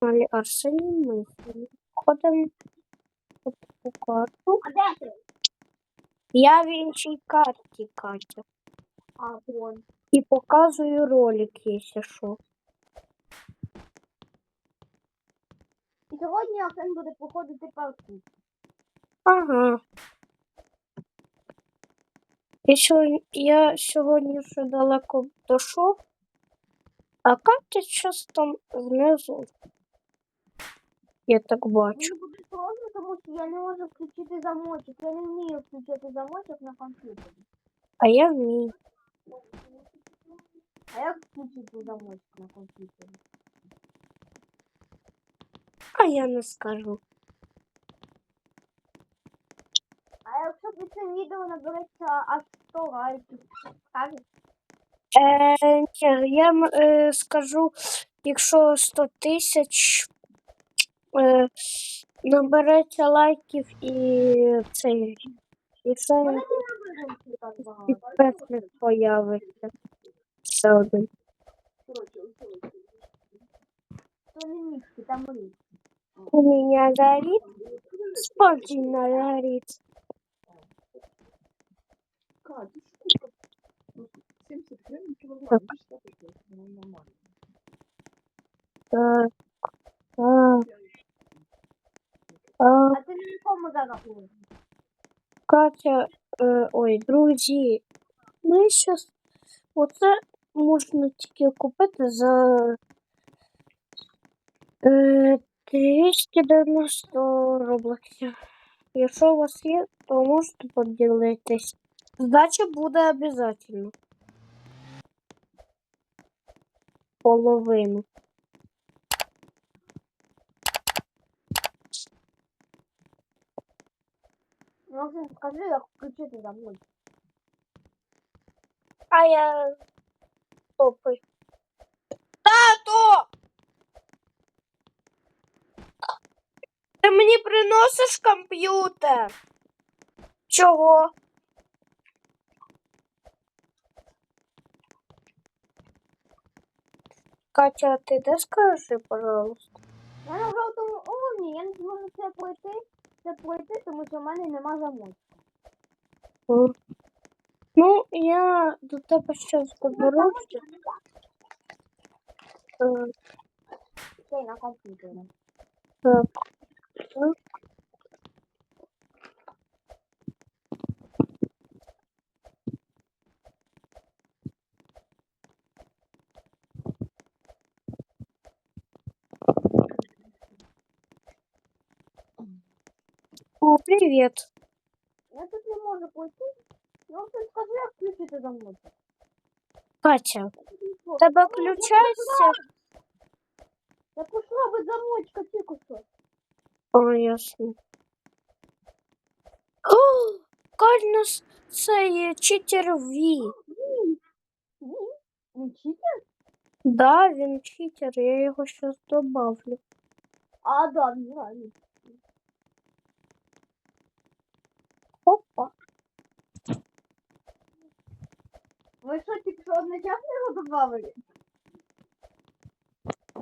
каналі Арсеній Михайло. Ходимо по таку карту. Я в іншій карті, Катя. А, вон. І показую ролик, якщо що. І сьогодні Арсен буде походити паркур. Ага. І сьогодні, я сьогодні вже далеко дійшов, а Катя щось там внизу. Я так бачу. Мені буде сложно, тому що я не можу включити замочок. Я не вмію включити замочок на комп'ютері. А я вмію. А як включити замочок на комп'ютері? А я не скажу. А якщо під цим відео набереться аж 100 лайків, скажеш? Е, ні, я м- е, скажу, якщо 100 тисяч е, набереться лайків і цей. І це так підписник появиться. Ще один. У меня горит, спортивно горит. Катя, сколько? Якому зараз? Катя, е, ой, друзі, ми щас, оце можна тільки купити за е, 290 роблоксів. Якщо у вас є, то можете поділитись. Здача буде обов'язково. Половину. Ну, Арсен, скажи, як включити замочок. А я топай. Тато! Ти мені приносиш комп'ютер? Чого? Катя, ти де скажи, пожалуйста? Я на жовтому уровні, я не зможу це пройти, це пройти, тому що в мене нема замочка. Ну, я до тебе щось доберуся. Так, Це на комп'ютері. Так. О, привет. Я тут не можу пройти. Ну, ти скажи, як включити замочок. Катя, Ну, тебе ну, включається? Я пішла без замочка, тільки що. О, ясно. О, Кальна це є читер Ві. Ні. Ні. Не читер? Да, він читер, я його щас добавлю. А, да, він реально. Опа. Ви що, тільки що одночасно його добавили?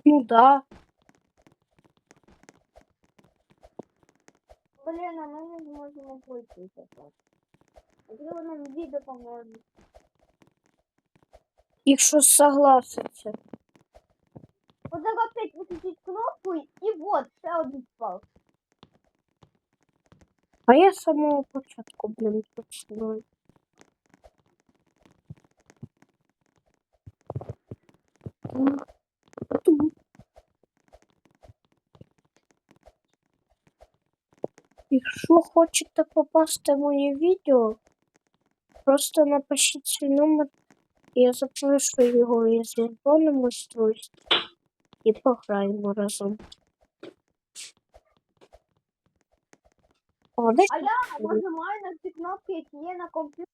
Ну да. Блін, а ми не зможемо пройти тепер. Можливо, нам дві допоможуть. Якщо согласиться. От зараз опять виключить кнопку і вот, ще один спав. А я самого початку, блін, починаю. Якщо хочете попасти в моє відео, просто напишіть свій номер, і я запишу його телефоном устройстві і пограємо разом. О, А я нажимаю на ці кнопки, які є на комп'ютері.